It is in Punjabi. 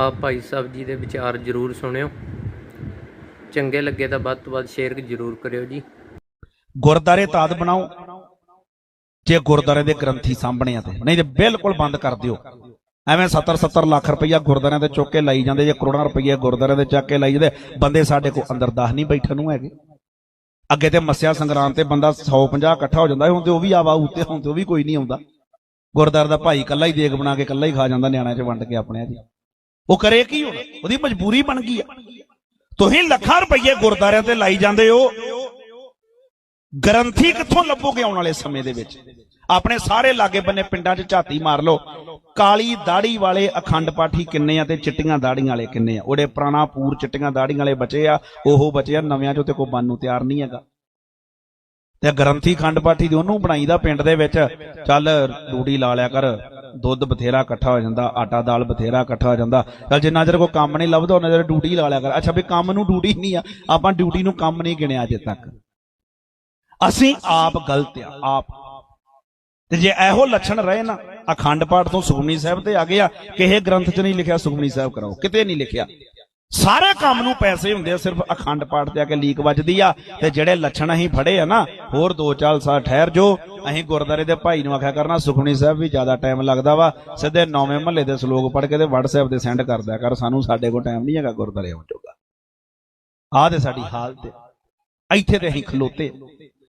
ਆ ਭਾਈ ਸਾਹਿਬ ਜੀ ਦੇ ਵਿਚਾਰ ਜਰੂਰ ਸੁਣਿਓ। ਚੰਗੇ ਲੱਗੇ ਤਾਂ ਵੱਧ ਤੋਂ ਵੱਧ ਸ਼ੇਅਰ ਜਰੂਰ ਕਰਿਓ ਜੀ। ਗੁਰਦਾਰੇ ਤਾਦ ਬਣਾਓ, ਜੇ ਗੁਰਦਾਰੇ ਦੇ ਗ੍ਰੰਥੀ ਸਾਹਮਣੇ ਆ ਤੇ। ਨਹੀਂ ਤੇ ਬਿਲਕੁਲ ਬੰਦ ਕਰ ਦਿਓ। ਐਵੇਂ 70 70 ਲੱਖ ਰੁਪਈਆ ਗੁਰਦਾਰਿਆਂ ਦੇ ਚੁੱਕ ਕੇ ਲਾਈ ਜਾਂਦੇ, ਜੇ ਕਰੋੜਾਂ ਰੁਪਈਆ ਗੁਰਦਾਰਿਆਂ ਦੇ ਚੱਕ ਕੇ ਲਾਈ ਜਾਂਦੇ, ਬੰਦੇ ਸਾਡੇ ਕੋਲ ਅੰਦਰ ਦਾਹ ਨਹੀਂ ਬੈਠਣ ਨੂੰ ਹੈਗੇ। ਅੱਗੇ ਤੇ ਮੱਸਿਆ ਸੰਗਰਾਮ ਤੇ ਬੰਦਾ 150 ਇਕੱਠਾ ਹੋ ਜਾਂਦਾ, ਹੁਣ ਤੇ ਉਹ ਵੀ ਆਵਾ ਉੱਤੇ, ਹੁਣ ਤੇ ਉਹ ਵੀ ਕੋਈ ਨਹੀਂ ਆਉਂਦਾ। ਗੁਰਦਾਰ ਦਾ ਭਾਈ ਕੱਲਾ ਹੀ ਦੇਗ ਬਣਾ ਕੇ ਕੱਲਾ ਹੀ ਖਾ ਜਾਂਦਾ, ਨਿਆਣਿਆਂ 'ਚ ਵੰਡ ਕੇ ਆਪਣੇ ਆ ਜੀ ਉਹ ਕਰੇ ਕੀ ਹੁਣ? ਉਹਦੀ ਮਜਬੂਰੀ ਬਣ ਗਈ ਆ। ਤੁਸੀਂ ਲੱਖਾਂ ਰੁਪਈਏ ਗੁਰਦਾਰਿਆਂ ਤੇ ਲਾਈ ਜਾਂਦੇ ਹੋ। ਗਰੰਥੀ ਕਿੱਥੋਂ ਲੱਭੋਗੇ ਆਉਣ ਵਾਲੇ ਸਮੇਂ ਦੇ ਵਿੱਚ? ਆਪਣੇ ਸਾਰੇ ਲਾਗੇ ਬੰਨੇ ਪਿੰਡਾਂ 'ਚ ਝਾਤੀ ਮਾਰ ਲਓ। ਕਾਲੀ ਦਾੜੀ ਵਾਲੇ ਅਖੰਡ ਪਾਠੀ ਕਿੰਨੇ ਆ ਤੇ ਚਿੱਟੀਆਂ ਦਾੜੀਆਂ ਵਾਲੇ ਕਿੰਨੇ ਆ? ਉਹਦੇ ਪੁਰਾਣਾ ਪੂਰ ਚਿੱਟੀਆਂ ਦਾੜੀਆਂ ਵਾਲੇ ਬਚੇ ਆ, ਉਹ ਬਚੇ ਆ, ਨਵਿਆਂ 'ਚੋਂ ਤੇ ਕੋਈ ਬੰਨ ਨੂੰ ਤਿਆਰ ਨਹੀਂ ਹੈਗਾ। ਤੇ ਗਰੰਥੀ ਖੰਡ ਪਾਠੀ ਦੀ ਉਹਨੂੰ ਬਣਾਈਦਾ ਪਿੰਡ ਦੇ ਵਿੱਚ। ਚੱਲ ਡੂੜੀ ਲਾ ਲਿਆ ਕਰ। ਦੁੱਧ ਬਥੇਰਾ ਇਕੱਠਾ ਹੋ ਜਾਂਦਾ, ਆਟਾ ਦਾਲ ਬਥੇਰਾ ਇਕੱਠਾ ਹੋ ਜਾਂਦਾ। ਚੱਲ ਜਿੰਨਾ ਚਿਰ ਕੋਈ ਕੰਮ ਨਹੀਂ ਲੱਭਦਾ, ਉਹਨਾਂ ਚਿਰ ਡਿਊਟੀ ਲਾ ਲਿਆ ਕਰ। ਅੱਛਾ ਵੀ ਕੰਮ ਨੂੰ ਡਿਊਟੀ ਨਹੀਂ ਆ, ਆਪਾਂ ਡਿਊਟੀ ਨੂੰ ਕੰਮ ਨਹੀਂ ਗਿਣਿਆ ਅਜੇ ਤੱਕ। ਅਸੀਂ ਆਪ ਗਲਤ ਆ, ਆਪ। ਤੇ ਜੇ ਇਹੋ ਲੱਛਣ ਰਹੇ ਨਾ, ਅਖੰਡ ਪਾਠ ਤੋਂ ਸੁਖਮਨੀ ਸਾਹਿਬ ਤੇ ਆ ਗਿਆ ਕਿਸੇ ਗ੍ਰੰਥ 'ਚ ਨਹੀਂ ਲਿਖਿਆ ਸੁਖਮਨੀ ਸਾਹਿਬ ਕਰਾਓ, ਕਿਤੇ ਨਹੀਂ ਲਿਖਿਆ। ਸਾਰੇ ਕੰਮ ਨੂੰ ਪੈਸੇ ਹੁੰਦੇ ਆ, ਸਿਰਫ ਅਖੰਡ ਪਾਠ ਤੇ ਆ ਕੇ ਲੀਕ ਵੱਜਦੀ ਆ, ਤੇ ਜਿਹੜੇ ਲੱਛਣ ਅਸੀਂ ਫੜੇ ਆ ਨਾ, ਹੋਰ ਦੋ ਚਾਲ ਸਾਲ ਠਹਿਰ ਜੋ ਅਸੀਂ ਗੁਰਦਾਰੇ ਦੇ ਭਾਈ ਨੂੰ ਆਖਿਆ ਕਰਨਾ, ਸੁਖਮਨੀ ਸਾਹਿਬ ਵੀ ਜ਼ਿਆਦਾ ਟਾਈਮ ਲੱਗਦਾ ਵਾ, ਸਿੱਧੇ ਨੌਵੇਂ ਮਹੱਲੇ ਦੇ ਸ਼ਲੋਕ ਪੜ੍ਹ ਕੇ ਤੇ WhatsApp ਤੇ ਸੈਂਡ ਕਰ ਦਿਆ ਕਰ, ਸਾਨੂੰ ਸਾਡੇ ਕੋਲ ਟਾਈਮ ਨਹੀਂ ਹੈਗਾ ਗੁਰਦਾਰੇ ਆਉਣ ਜੋਗਾ। ਆਹ ਤੇ ਸਾਡੀ ਹਾਲਤ ਇੱਥੇ ਤੇ ਅਸੀਂ ਖਲੋਤੇ।